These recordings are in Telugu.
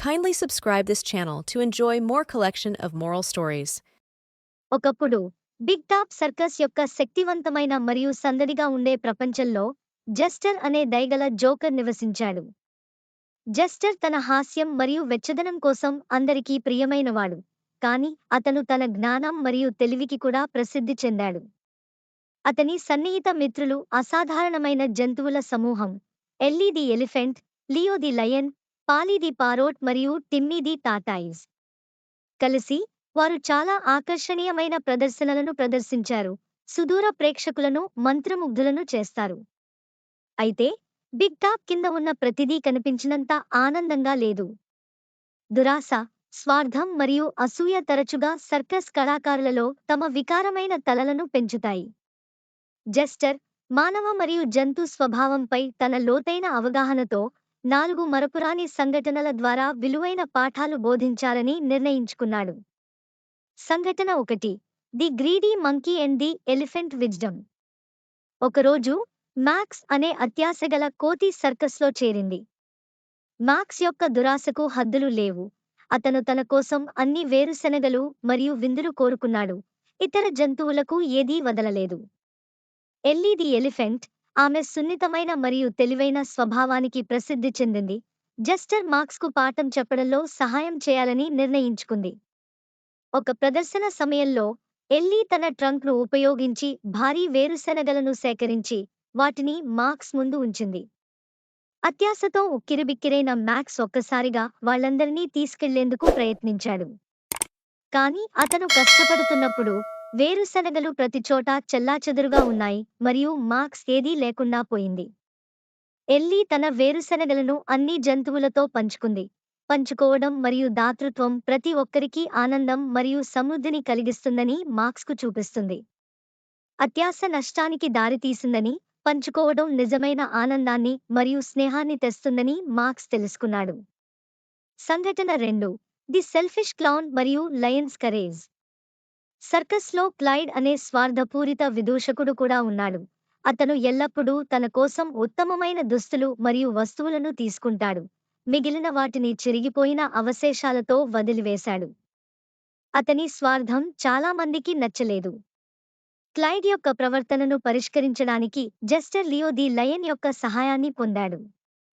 Kindly subscribe this channel to enjoy more collection of moral stories. ఒకప్పుడు బిగ్ టాప్ సర్కస్ యొక్క శక్తివంతమైన మరియు సందడిగా ఉండే ప్రపంచంలో జస్టర్ అనే దయగల జోకర్ నివసించాడు జస్టర్ తన హాస్యం మరియు వెచ్చదనం కోసం అందరికీ ప్రియమైనవాడు కాని అతను తన జ్ఞానం మరియు తెలివికి కూడా ప్రసిద్ధి చెందాడు అతని సన్నిహిత మిత్రులు అసాధారణమైన జంతువుల సమూహం Ellie the elephant Leo the lion Polly the parrot మరియు టిమ్మీ ది టాటాయిస్ కలిసి వారు చాలా ఆకర్షణీయమైన ప్రదర్శనలను ప్రదర్శించారు సుదూర ప్రేక్షకులను మంత్రముగ్ధులను చేస్తారు. అయితే బిగ్ టాప్ కింద ఉన్న ప్రతిదీ కనిపించినంత ఆనందంగా లేదు. దురాశ స్వార్థం మరియు అసూయ తరచుగా సర్కస్ కళాకారులలో తమ వికారమైన తలలను పెంచుతాయి. జెస్టర్ మానవ మరియు జంతు స్వభావంపై తన లోతైన అవగాహనతో నాలుగు మరపురాని సంఘటనల ద్వారా విలువైన పాఠాలు బోధించాలని నిర్ణయించుకున్నాడు. సంఘటన ఒకటి the greedy monkey and the elephant wisdom. ఒకరోజు మ్యాక్స్ అనే అత్యాశగల కోతి సర్కస్లో చేరింది. మ్యాక్స్ యొక్క దురాశకు హద్దులు లేవు. అతను తన కోసం అన్ని వేరుశెనగలు మరియు విందులు కోరుకున్నాడు. ఇతర జంతువులకు ఏదీ వదలలేదు. ఎల్లీ ది ఎలిఫెంట్ ఆమె సున్నితమైన మరియు తెలివైన స్వభావానికి ప్రసిద్ధి చెందింది. జస్టర్ మార్క్స్కు పాఠం చెప్పడంలో సహాయం చేయాలని నిర్ణయించుకుంది. ఒక ప్రదర్శన సమయంలో ఎల్లీ తన ట్రంక్ను ఉపయోగించి భారీ వేరుశెనగలను సేకరించి వాటిని మార్క్స్ ముందు ఉంచింది. అత్యాశతో ఉక్కిరిబిక్కిరైన మ్యాక్స్ ఒక్కసారిగా వాళ్ళందరినీ తీసుకెళ్ళేందుకు ప్రయత్నించాడు. కాని అతను కష్టపడుతున్నప్పుడు వేరుశెనగలు ప్రతిచోటా చెల్లాచెదురుగా ఉన్నాయి మరియు మార్క్స్ ఏదీ లేకుండా పోయింది. ఎల్లీ తన వేరుశెనగలను అన్ని జంతువులతో పంచుకుంది. పంచుకోవడం మరియు దాతృత్వం ప్రతి ఒక్కరికి ఆనందం మరియు సమృద్ధిని కలిగిస్తుందని మార్క్స్కు చూపిస్తుంది. అత్యాశ నష్టానికి దారితీసిందని పంచుకోవడం నిజమైన ఆనందాన్ని మరియు స్నేహాన్ని తెస్తుందని మార్క్స్ తెలుసుకున్నాడు. సంఘటన రెండు. ది సెల్ఫిష్ క్లౌన్ మరియు లయన్స్ కరేజ్. సర్కస్లో క్లైడ్ అనే స్వార్థపూరిత విదూషకుడు కూడా ఉన్నాడు. అతను ఎల్లప్పుడూ తన కోసం ఉత్తమమైన దుస్తులు మరియు వస్తువులను తీసుకుంటాడు. మిగిలిన వాటిని చిరిగిపోయిన అవశేషాలతో వదిలివేశాడు. అతని స్వార్థం చాలా మందికి నచ్చలేదు. క్లైడ్ యొక్క ప్రవర్తనను పరిష్కరించడానికి జస్టర్ లియో ది లయన్ యొక్క సహాయాన్ని పొందాడు.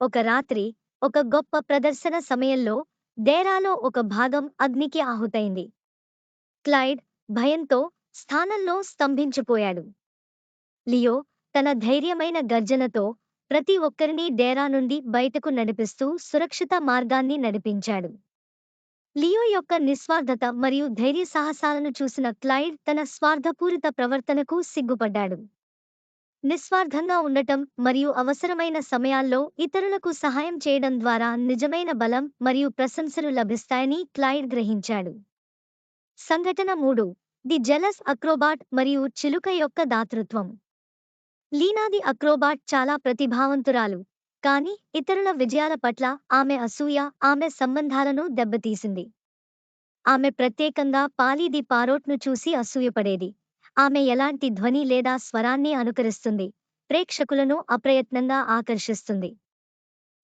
ఒక రాత్రి ఒక గొప్ప ప్రదర్శన సమయంలో డేరాలో ఒక భాగం అగ్నికి ఆహుతైంది. క్లైడ్ భయంతో స్థానంలో స్తంభించిపోయాడు. లియో తన ధైర్యమైన గర్జనతో ప్రతి ఒక్కరినీ డేరా నుండి బయటకు నడిపిస్తూ సురక్షిత మార్గాన్ని నడిపించాడు. లియో యొక్క నిస్వార్థత మరియు ధైర్య సాహసాలను చూసిన క్లైడ్ తన స్వార్థపూరిత ప్రవర్తనకు సిగ్గుపడ్డాడు. నిస్వార్థంగా ఉండటం మరియు అవసరమైన సమయాల్లో ఇతరులకు సహాయం చేయడం ద్వారా నిజమైన బలం మరియు ప్రశంసలు లభిస్తాయని క్లైడ్ గ్రహించాడు. సంఘటన మూడు. ది జెలస్ అక్రోబాట్ మరియు చిలుక యొక్క దాతృత్వం. లీనాది అక్రోబాట్ చాలా ప్రతిభావంతురాలు. కాని ఇతరుల విజయాల పట్ల ఆమె అసూయ ఆమె సంబంధాలను దెబ్బతీసింది. ఆమె ప్రత్యేకంగా పాలీది పారోట్ను చూసి అసూయపడేది. ఆమె ఎలాంటి ధ్వని లేదా స్వరాన్ని అనుకరిస్తుంది ప్రేక్షకులను అప్రయత్నంగా ఆకర్షిస్తుంది.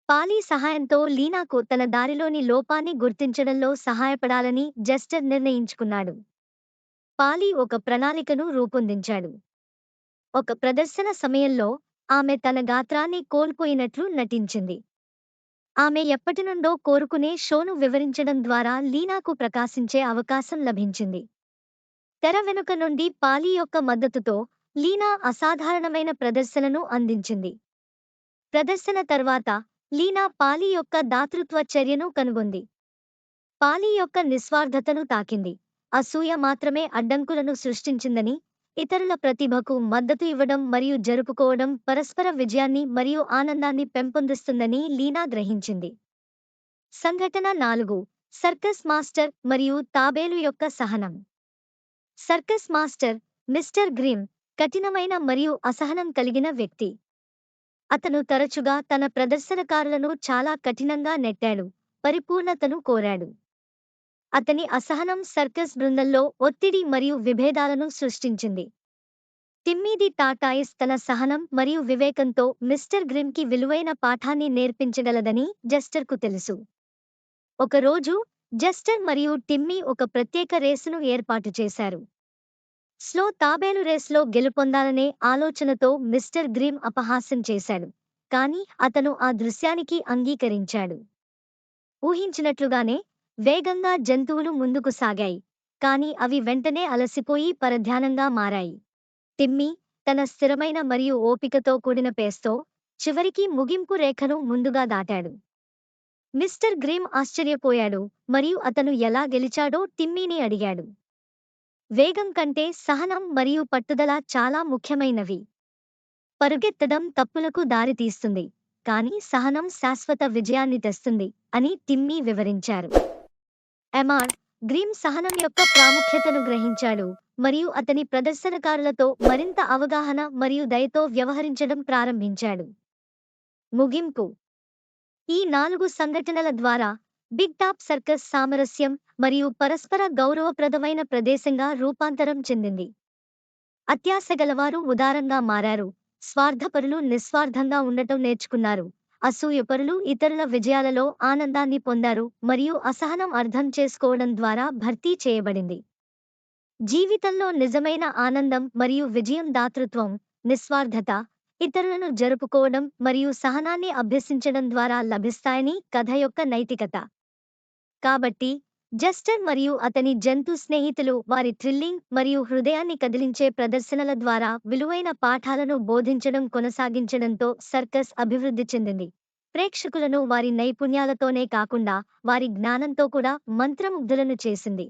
పాలీ సహాయంతో లీనాకు తన దారిలోని లోపాన్ని గుర్తించడంలో సహాయపడాలని జస్టర్ నిర్ణయించుకున్నాడు. పాలీ ఒక ప్రణాళికను రూపొందించాడు. ఒక ప్రదర్శన సమయంలో ఆమె తన గాత్రాన్ని కోల్పోయినట్లు నటించింది. ఆమె ఎప్పటినుండో కోరుకునే షోను వివరించడం ద్వారా లీనాకు ప్రకాశించే అవకాశం లభించింది. తెర వెనుక నుండి పాలీ యొక్క మద్దతుతో లీనా అసాధారణమైన ప్రదర్శనను అందించింది. ప్రదర్శన తర్వాత లీనా పాలీ యొక్క దాతృత్వ చర్యను కనుగొంది. పాలీ యొక్క నిస్వార్థతను తాకింది. అసూయ మాత్రమే అడ్డంకులను సృష్టించిందని ఇతరుల ప్రతిభకు మద్దతు ఇవ్వడం మరియు జరుపుకోవడం పరస్పర విజయాన్ని మరియు ఆనందాన్ని పెంపొందిస్తుందని లీనా గ్రహించింది. సంఘటన నాలుగు సర్కస్ మాస్టర్ మరియు తాబేలు యొక్క సహనం. సర్కస్ మాస్టర్ మిస్టర్ గ్రిమ్ కఠినమైన మరియు అసహనం కలిగిన వ్యక్తి. అతను తరచుగా తన ప్రదర్శనకారులను చాలా కఠినంగా నెట్టాడు పరిపూర్ణతను కోరాడు. అతని అసహనం సర్కస్ బృందంలో ఒత్తిడి మరియు విభేదాలను సృష్టించింది. టిమ్మీది టాటాయిస్ తన సహనం మరియు వివేకంతో మిస్టర్ గ్రిమ్కి విలువైన పాఠాన్ని నేర్పించగలదని జస్టర్కు తెలుసు. ఒకరోజు జస్టర్ మరియు టిమ్మీ ఒక ప్రత్యేక రేసును ఏర్పాటు చేశారు. స్లో తాబేలు రేస్లో గెలుపొందాలనే ఆలోచనతో మిస్టర్ గ్రీమ్ అపహాస్యం చేశాడు. కాని అతను ఆ దృశ్యానికి అంగీకరించాడు. ఊహించినట్లుగానే వేగంగా జంతువులు ముందుకు సాగాయి. కాని అవి వెంటనే అలసిపోయి పరధ్యానంగా మారాయి. టిమ్మీ తన స్థిరమైన మరియు ఓపికతో కూడిన పేస్తో చివరికి ముగింపు రేఖను ముందుగా దాటాడు. మిస్టర్ గ్రీమ్ ఆశ్చర్యపోయాడు మరియు అతను ఎలా గెలిచాడో టిమ్మీని అడిగాడు. వేగం కంటే సహనం మరియు పట్టుదల చాలా ముఖ్యమైనవి. పరుగెత్తడం తప్పులకు దారితీస్తుంది కానీ సహనం శాశ్వత విజయాన్ని తెస్తుంది అని టిమ్మీ వివరించారు. ఎమార్ గ్రీమ్ సహనం యొక్క ప్రాముఖ్యతను గ్రహించాడు మరియు అతని ప్రదర్శనకారులతో మరింత అవగాహన మరియు దయతో వ్యవహరించడం ప్రారంభించాడు. ముగింపు. ఈ నాలుగు సంఘటనల ద్వారా బిగ్ టాప్ సర్కస్ సామరస్యం మరియు పరస్పర గౌరవప్రదమైన ప్రదేశంగా రూపాంతరం చెందింది. అత్యాశగలవారు ఉదారంగా మారారు. స్వార్థపరులు నిస్వార్థంగా ఉండటం నేర్చుకున్నారు. అసూయపరులు ఇతరుల విజయాలలో ఆనందాన్ని పొందారు మరియు అసహనం అర్థం చేసుకోవడం ద్వారా భర్తీ చేయబడింది. జీవితంలో నిజమైన ఆనందం మరియు విజయం దాతృత్వం నిస్వార్థత ఇతరులను జరుపుకోవడం మరియు సహనాన్ని అభ్యసించడం ద్వారా లభిస్తాయని కథ యొక్క నైతికత. కాబట్టి జస్టర్ మరియు అతని జంతు స్నేహితులు వారి థ్రిల్లింగ్ మరియు హృదయాన్ని కదిలించే ప్రదర్శనల ద్వారా విలువైన పాఠాలను బోధించడం కొనసాగించడంతో సర్కస్ అభివృద్ధి చెందింది. ప్రేక్షకులను వారి నైపుణ్యాలతోనే కాకుండా వారి జ్ఞానంతో కూడా మంత్రముగ్ధులను చేసింది.